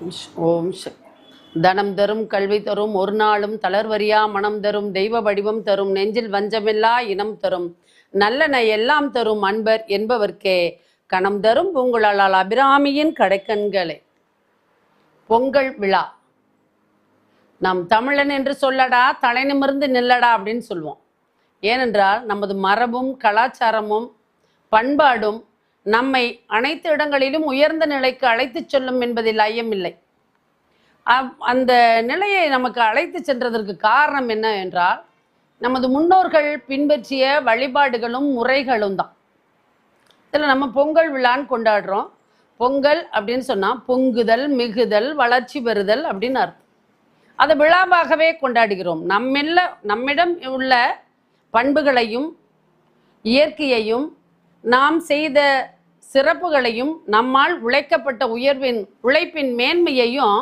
ஓம் சக்தி தனம் தரும் கல்வி தரும் ஒரு நாளும் தளர்வரியா மனம் தரும் தெய்வ வடிவம் தரும் நெஞ்சில் வஞ்சமில்லா இனம் தரும். நல்லன எல்லாம் தரும் அன்பர் என்பவர்க்கே கணம் தரும் பூங்குழலால் அபிராமியின் கடைக்கண்களே. பொங்கல் விழா. நாம் தமிழன் என்று சொல்லடா தலை நிமிர்ந்து நில்லடா அப்படின்னு சொல்லுவோம் ஏனென்றால் நமது மரபும் கலாச்சாரமும் பண்பாடும் நம்மை அனைத்து இடங்களிலும் உயர்ந்த நிலைக்கு அழைத்துச் செல்லும் என்பதில் ஐயமில்லை அப்- அந்த நிலையை நமக்கு அழைத்து சென்றதற்கு காரணம் என்ன என்றால் நமது முன்னோர்கள் பின்பற்றிய வழிபாடுகளும் முறைகளும் தான். இதில் நம்ம பொங்கல் விழான்னு கொண்டாடுறோம். பொங்கல் அப்படின்னு சொன்னால் பொங்குதல் மிகுதல் வளர்ச்சி பெறுதல் அப்படின்னு அர்த்தம். அதை விழாவாகவே கொண்டாடுகிறோம். நம்மெல்ல நம்மிடம் உள்ள பண்புகளையும் இயற்கையையும் நாம் செய்த சிறப்புகளையும் நம்மால் உழைக்கப்பட்ட உயர்வின் உழைப்பின் மேன்மையையும்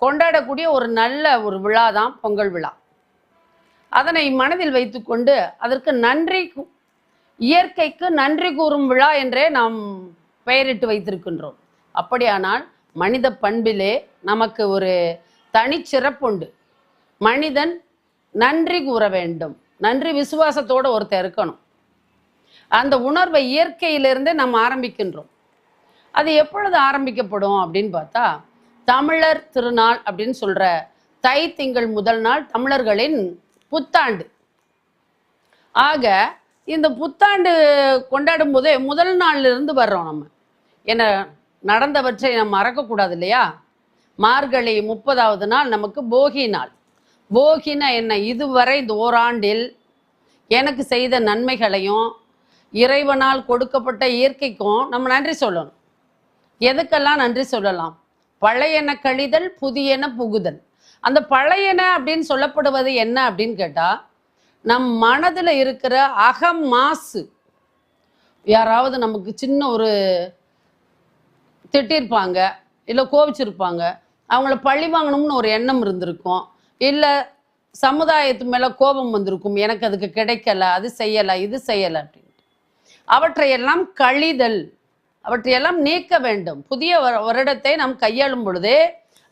கொண்டாடக்கூடிய ஒரு நல்ல ஒரு விழா தான் பொங்கல் விழா. அதனை மனதில் வைத்துக்கொண்டு அதற்கு நன்றி இயற்கைக்கு நன்றி கூறும் விழா என்றே நாம் பெயரிட்டு வைத்திருக்கின்றோம். அப்படியானால் மனித பண்பிலே நமக்கு ஒரு தனிச்சிறப்புண்டு மனிதன் நன்றி கூற வேண்டும். நன்றி விசுவாசத்தோடு ஒருத்தர் இருக்கணும். அந்த உணர்வை இயற்கையிலிருந்தே நம்ம ஆரம்பிக்கின்றோம். அது எப்பொழுது ஆரம்பிக்கப்படும் அப்படின்னு பார்த்தா தமிழர் திருநாள் அப்படின்னு சொல்ற தை திங்கள் முதல் நாள் தமிழர்களின் புத்தாண்டு. ஆக இந்த புத்தாண்டு கொண்டாடும் போதே முதல் நாள்ல இருந்து வர்றோம் நம்ம. என்ன நடந்தவற்றை நம்ம மறக்கக்கூடாது இல்லையா மார்கழி முப்பதாவது நாள் நமக்கு போகி நாள். போகினா என்ன? இதுவரை இந்த ஓராண்டில் எனக்கு செய்த நன்மைகளையும் இறைவனால் கொடுக்கப்பட்ட இயற்கைக்கும் நம்ம நன்றி சொல்லணும். எதுக்கெல்லாம் நன்றி சொல்லலாம்? பழையன கழிதல் புதியன புகுதல். அந்த பழையன அப்படின்னு சொல்லப்படுவது என்ன அப்படின்னு கேட்டா நம் மனதில் இருக்கிற அகம் மாசு. யாராவது நமக்கு சின்ன ஒரு திட்டிருப்பாங்க இல்லை கோவிச்சிருப்பாங்க அவங்கள பழி வாங்கணும்னு ஒரு எண்ணம் இருந்திருக்கும். இல்லை சமுதாயத்து மேலே கோபம் வந்திருக்கும் எனக்கு அதுக்கு கிடைக்கல அது செய்யலை இது செய்யலை அப்படின்னு. அவற்றையெல்லாம் கழிதல் அவற்றையெல்லாம் நீக்க வேண்டும். புதிய வருடத்தை நாம் கையாளும் பொழுது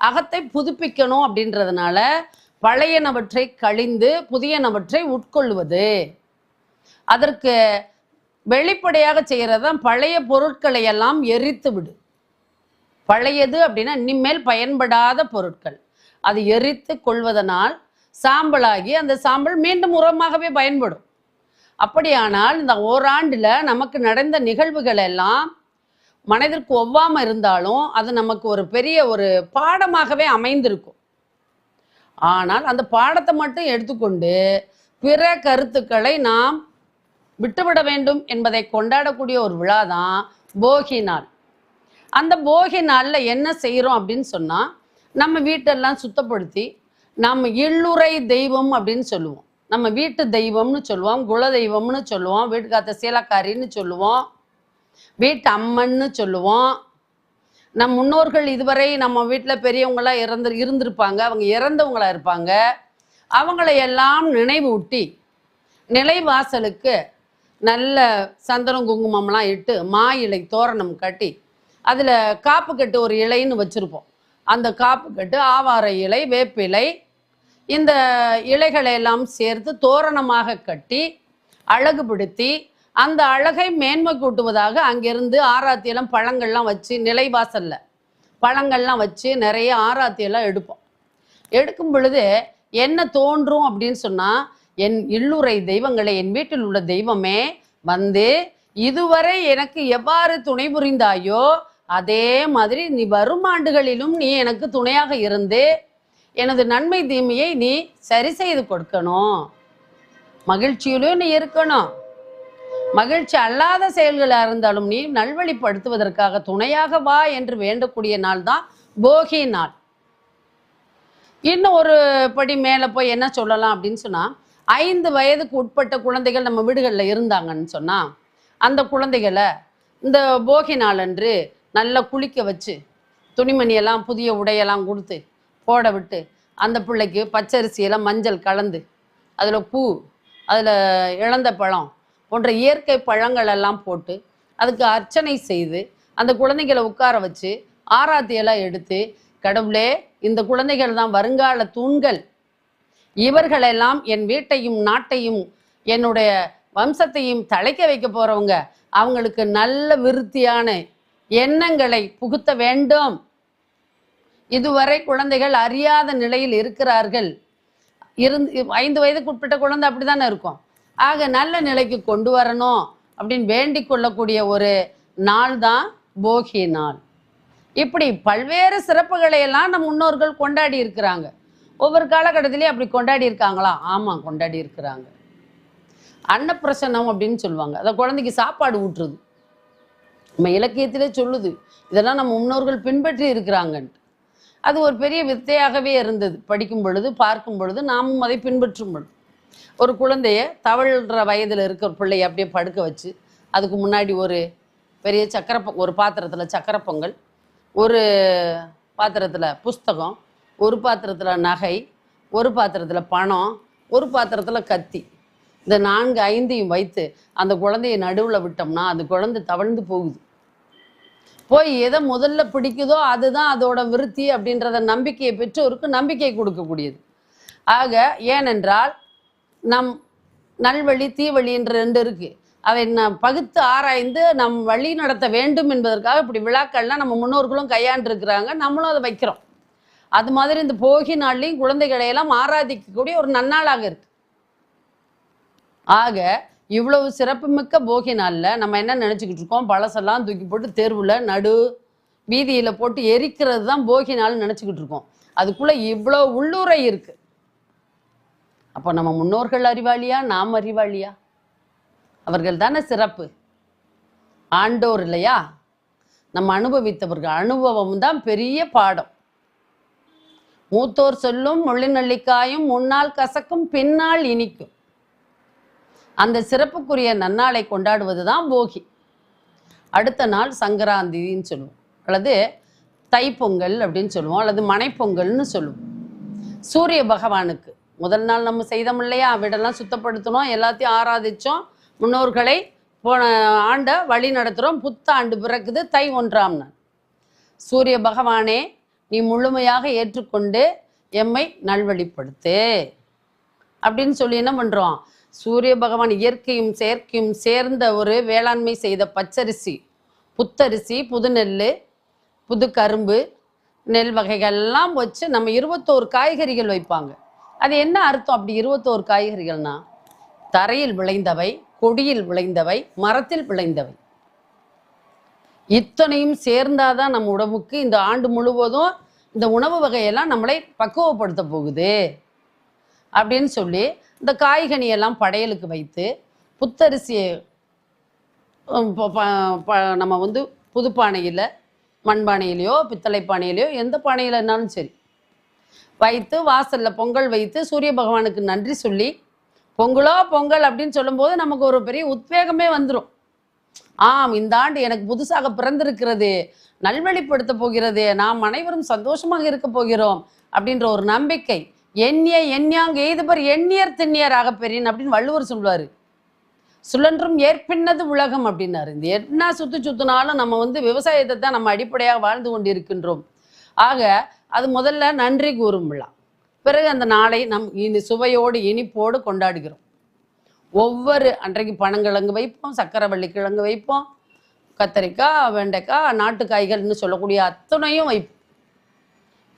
அகத்தை புதுப்பிக்கணும் அப்படின்றதுனால பழையனவற்றை கழிந்து புதியனவற்றை உட்கொள்வது. அதற்கு வெளிப்படையாக செய்கிறது தான் பழைய பொருட்களை எல்லாம் எரித்து விடு பழையது அப்படின்னா இனிமேல் பயன்படாத பொருட்கள். அது எரித்து கொள்வதனால் சாம்பலாகி அந்த சாம்பல் மீண்டும் உரமாகவே பயன்படும். அப்படியானால் இந்த ஓராண்டில் நமக்கு நடந்த நிகழ்வுகள் எல்லாம் மனதிற்கு ஒவ்வாமல் இருந்தாலும் அது நமக்கு ஒரு பெரிய ஒரு பாடமாகவே அமைந்திருக்கும். ஆனால் அந்த பாடத்தை மட்டும் எடுத்துக்கொண்டு பிற கருத்துக்களை நாம் விட்டுவிட வேண்டும் என்பதை கொண்டாடக்கூடிய ஒரு விழா தான் போகி நாள். அந்த போகி நாளில் என்ன செய்கிறோம் அப்படின்னு சொன்னால் நம்ம வீட்டெல்லாம் சுத்தப்படுத்தி நம்ம இல்லுறை தெய்வம் அப்படின்னு சொல்லுவோம். நம்ம வீட்டு தெய்வம்னு சொல்லுவோம் குல தெய்வம்னு சொல்லுவோம் வீட்டு காத்த சீலக்காரின்னு சொல்லுவோம் வீட்டு அம்மன்னு சொல்லுவோம். நம் முன்னோர்கள் இதுவரை நம்ம வீட்டில் பெரியவங்களாம் இறந்து இருந்திருப்பாங்க அவங்க இறந்தவங்களா இருப்பாங்க. அவங்களையெல்லாம் நினைவூட்டி நிலைவாசலுக்கு நல்ல சந்தனம் குங்குமம்லாம் இட்டு மா இலை தோரணம் கட்டி அதில் காப்பு கட்டு ஒரு இலைன்னு வச்சுருப்போம். அந்த காப்பு கட்டு ஆவார இலை வேப்பிலை இந்த இலைகளை எல்லாம் சேர்த்து தோரணமாக கட்டி அழகுபடுத்தி அந்த அழகை மேன்மை கூட்டுவதாக அங்கிருந்து ஆராத்தியெல்லாம் பழங்கள்லாம் வச்சு நிலைவாசல்ல பழங்கள்லாம் வச்சு நிறைய ஆராத்தியெல்லாம் எடுப்போம். எடுக்கும் பொழுது என்ன தோன்றும் அப்படின்னு சொன்னால் என் இல்லுரை தெய்வங்களே என் வீட்டில் உள்ள தெய்வமே வந்து இதுவரை எனக்கு எவ்வாறு துணை புரிந்தாயோ அதே மாதிரி நீ வரும் ஆண்டுகளிலும் நீ எனக்கு துணையாக இருந்து எனது நன்மை தீமையை நீ சரி செய்து கொடுக்கணும். மகிழ்ச்சியிலும் நீ இருக்கணும். மகிழ்ச்சி அல்லாத செயல்களாக இருந்தாலும் நீ நல்வழிப்படுத்துவதற்காக துணையாக வா என்று வேண்டக்கூடிய நாள் தான் போகி நாள். இன்னும் ஒரு படி மேலே போய் என்ன சொல்லலாம் அப்படின்னு சொன்னால் ஐந்து வயதுக்கு உட்பட்ட குழந்தைகள் நம்ம வீடுகளில் இருந்தாங்கன்னு சொன்னால் அந்த குழந்தைகளை இந்த போகி நாளன்று நல்லா குளிக்க வச்சு துணிமணியெல்லாம் புதிய உடையெல்லாம் கொடுத்து போட விட்டு அந்த பிள்ளைக்கு பச்சரிசியெல்லாம் மஞ்சள் கலந்து அதில் பூ அதில் இழந்த பழம் போன்ற இயற்கை பழங்கள் எல்லாம் போட்டு அதுக்கு அர்ச்சனை செய்து அந்த குழந்தைகளை உட்கார வச்சு ஆராத்தியெல்லாம் எடுத்து கடவுளே இந்த குழந்தைகள் தான் வருங்கால தூண்கள். இவர்களெல்லாம் என் வீட்டையும் நாட்டையும் என்னுடைய வம்சத்தையும் தழைக்க வைக்க போறவங்க. அவங்களுக்கு நல்ல விருத்தியான எண்ணங்களை புகுத்த வேண்டும். இதுவரை குழந்தைகள் அறியாத நிலையில் இருக்கிறார்கள். இருந்து ஐந்து வயதுக்கு உட்பட்ட குழந்தை அப்படிதானே இருக்கும். ஆக நல்ல நிலைக்கு கொண்டு வரணும் அப்படின்னு வேண்டிக் கொள்ளக்கூடிய ஒரு நாள் தான் போகி நாள். இப்படி பல்வேறு சிறப்புகளை எல்லாம் நம் முன்னோர்கள் கொண்டாடி இருக்கிறாங்க. ஒவ்வொரு காலகட்டத்திலையும் அப்படி கொண்டாடி இருக்காங்களா? ஆமாம் கொண்டாடி இருக்கிறாங்க. அன்னப்பிரசனம் அப்படின்னு சொல்லுவாங்க. அதை குழந்தைக்கு சாப்பாடு ஊட்டுறது. நம்ம இலக்கியத்திலே சொல்லுது. இதெல்லாம் நம்ம முன்னோர்கள் பின்பற்றி இருக்கிறாங்கன்ட்டு. அது ஒரு பெரிய வித்தையாகவே இருந்தது. படிக்கும் பொழுது பார்க்கும் பொழுது நாமும் அதை பின்பற்றும் பொழுது. ஒரு குழந்தைய தவழ்கிற வயதில் இருக்கிற பிள்ளைய அப்படியே படுக்க வச்சு அதுக்கு முன்னாடி ஒரு பெரிய சக்கரை ஒரு பாத்திரத்தில் சக்கரை பொங்கல் ஒரு பாத்திரத்தில் புஸ்தகம் ஒரு பாத்திரத்தில் நகை ஒரு பாத்திரத்தில் பணம் ஒரு பாத்திரத்தில் கத்தி. இந்த நான்கு ஐந்தையும் வைத்து அந்த குழந்தைய நடுவில் விட்டோம்னா அந்த குழந்தை தவழ்ந்து போகுது. போய் எதை முதல்ல பிடிக்குதோ அதுதான் அதோட விருத்தி அப்படின்றத நம்பிக்கையை பெற்றோருக்கு நம்பிக்கை கொடுக்கக்கூடியது. ஆக ஏனென்றால் நம் நல்வழி தீவழி என்று ரெண்டு இருக்கு. அதை நான் பகுத்து ஆராய்ந்து நம் வழி நடத்த வேண்டும் என்பதற்காக இப்படி விழாக்கள்லாம் நம்ம முன்னோர்களும் கையாண்டிருக்கிறாங்க. நம்மளும் அதை வைக்கிறோம். அது மாதிரி இந்த போகி நாள்லையும் குழந்தைகளையெல்லாம் ஆராதிக்கக்கூடிய ஒரு நன்னாளாக இருக்கு. ஆக இவ்வளவு சிறப்புமிக்க போகி நாளில் நம்ம என்ன நினச்சிக்கிட்டு இருக்கோம்? பழசெல்லாம் தூக்கி போட்டு தெருவில் நடு வீதியில் போட்டு எரிக்கிறது தான் போகி நாள் நினச்சிக்கிட்டு இருக்கோம். அதுக்குள்ளே இவ்வளோ உள்ளுரை இருக்கு. அப்போ நம்ம முன்னோர்கள் அறிவாளியா? நாம் அறிவாளியா? அவர்கள் தானே சிறப்பு. ஆண்டோர் இல்லையா? நம்ம அனுபவித்தவர்கள். அனுபவம் தான் பெரிய பாடம். மூத்தோர் சொல்லும் முள்ளிநள்ளிக்காயும் முன்னால் கசக்கும் பின்னால் இனிக்கும். அந்த சிறப்புக்குரிய நன்னாளை கொண்டாடுவது தான் போகி. அடுத்த நாள் சங்கராந்தின்னு சொல்லுவோம். அல்லது தைப்பொங்கல் அப்படின்னு சொல்லுவோம். அல்லது மனைப்பொங்கல்னு சொல்லுவோம். சூரிய பகவானுக்கு. முதல் நாள் நம்ம செய்தோம் இல்லையா? வீடெல்லாம் சுத்தப்படுத்தினோம். எல்லாத்தையும் ஆராதிச்சோம். முன்னோர்களை போன ஆண்டை வழி நடத்துகிறோம் புத்தாண்டு பிறக்குது. தை ஒன்றாம் நாள். சூரிய பகவானே நீ முழுமையாக ஏற்றுக்கொண்டு எம்மை நல்வழிப்படுத்து. அப்படின்னு சொல்லி என்ன பண்ணுறோம் சூரிய பகவான் இயற்கையும் செயற்கையும் சேர்ந்த ஒரு வேளாண்மை செய்த பச்சரிசி புத்தரிசி புது நெல் புது கரும்பு நெல் வகைகள்லாம் வச்சு நம்ம இருபத்தோரு காய்கறிகள் வைப்பாங்க. அது என்ன அர்த்தம் அப்படி இருபத்தோரு காய்கறிகள்னா? தரையில் விளைந்தவை கொடியில் விளைந்தவை மரத்தில் விளைந்தவை. இத்தனையும் சேர்ந்தாதான் நம்ம உடம்புக்கு இந்த ஆண்டு முழுவதும் இந்த உணவு வகையெல்லாம் நம்மளை பக்குவப்படுத்த போகுது. அப்படின்னு சொல்லி இந்த காய்கனியெல்லாம் படையலுக்கு வைத்து புத்தரிசியை ப- ப- நம்ம வந்து புது பானையில் மண்பானையிலையோ பித்தளை பானையிலையோ எந்த பானையிலனாலும் சரி வைத்து வாசலில் பொங்கல் வைத்து சூரிய பகவானுக்கு நன்றி சொல்லி பொங்கலோ பொங்கல் அப்படின்னு சொல்லும்போது நமக்கு ஒரு பெரிய உத்வேகமே வந்துடும் ஆம் இந்த ஆண்டு எனக்கு புதுசாக பிறந்திருக்கிறது நல்வழிப்படுத்த போகிறது நாம் அனைவரும் சந்தோஷமாக இருக்க போகிறோம் அப்படின்ற ஒரு நம்பிக்கை எண்ணிய எண்ணியாங்க எய்துபர் எண்ணியர் திண்ணியர் ஆகப்பெறின் அப்படின்னு வள்ளுவர் சொல்லுவார். சுழன்றும் ஏற்பின்னது உலகம் அப்படின்னாரு. இந்த என்ன சுத்து சுத்துனாலும் நம்ம வந்து விவசாயத்தை தான் நம்ம அடிப்படையாக வாழ்ந்து கொண்டிருக்கின்றோம். ஆக அது முதல்ல நன்றி கூறும் விழா. பிறகு அந்த நாளை நம் இனி சுவையோடு இனிப்போடு கொண்டாடுகிறோம். ஒவ்வொரு அன்றைக்கு பனங்கிழங்கு வைப்போம் சக்கரவள்ளி கிழங்கு வைப்போம் கத்தரிக்காய் வெண்டைக்காய் நாட்டு காய்கள்னு சொல்லக்கூடிய அத்தனையும் வைப்போம்.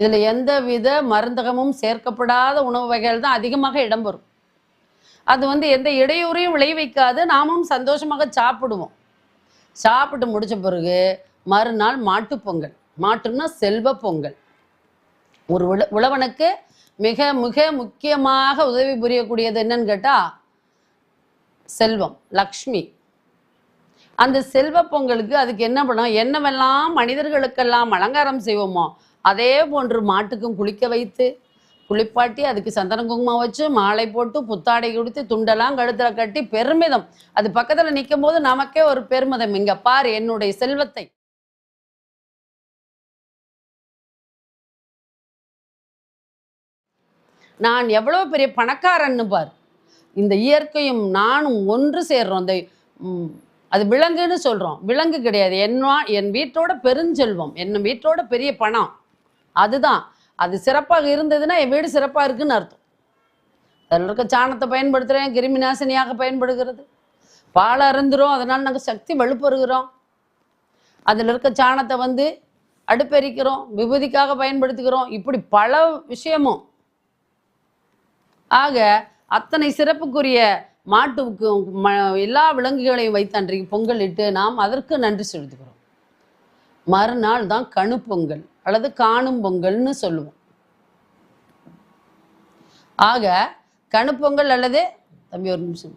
இதில் எந்த வித மருந்தகமும் சேர்க்கப்படாத உணவு வகைகள் தான் அதிகமாக இடம்பெறும். அது வந்து எந்த இடையூறையும் விளைவிக்காது. நாமும் சந்தோஷமாக சாப்பிடுவோம். சாப்பிட்டு முடிச்ச பிறகு மறுநாள் மாட்டுப்பொங்கல் மாட்டுன்னா செல்வ பொங்கல். ஒரு உழ உழவனுக்கு மிக மிக முக்கியமாக உதவி புரியக்கூடியது என்னன்னு கேட்டா செல்வம் லக்ஷ்மி. அந்த செல்வ பொங்கலுக்கு அதுக்கு என்ன பண்ணோம்? என்னவெல்லாம் மனிதர்களுக்கெல்லாம் அலங்காரம் செய்வோமோ அதே போன்று மாட்டுக்கும் குளிக்க வைத்து குளிப்பாட்டி அதுக்கு சந்தன குங்குமம் வச்சு மாலை போட்டு புத்தாடை கொடுத்து துண்டெல்லாம் கழுத்துல கட்டி பெருமிதம். அது பக்கத்துல நிற்கும் போது நமக்கே ஒரு பெருமிதம். இங்க பார் என்னுடைய செல்வத்தை. நான் எவ்வளவு பெரிய பணக்காரன்னு பார். இந்த இயற்கையும் நானும் ஒன்று சேர்றோம். அந்த அது விலங்குன்னு சொல்றோம். விலங்கு கிடையாது. என்ன என் வீட்டோட பெருஞ்செல்வம். என் வீட்டோட பெரிய பணம். அதுதான். அது சிறப்பாக இருந்ததுன்னா என் வீடு சிறப்பாக இருக்குன்னு அர்த்தம். அதில் இருக்க சாணத்தை பயன்படுத்துகிறேன் கிருமி நாசினியாக பயன்படுகிறது. பால் அருந்துரும் அதனால் நாங்கள் சக்தி வலுப்பெறுகிறோம். அதில் இருக்க சாணத்தை வந்து அடுப்பெரிக்கிறோம் விபூதிக்காக பயன்படுத்துகிறோம். இப்படி பல விஷயமும். ஆக அத்தனை சிறப்புக்குரிய மாட்டுக்கு ம எல்லா விலங்குகளையும் வைத்து அன்றைக்கு பொங்கல் இட்டு நாம் அதற்கு நன்றி செலுத்துகிறோம். மறுநாள் தான் கணு பொங்கல். அல்லது காணும் பொங்கல்னு சொல்லுவோம். ஆக கணுப்பொங்கல் அல்லது தம்பி ஒரு நிமிஷம்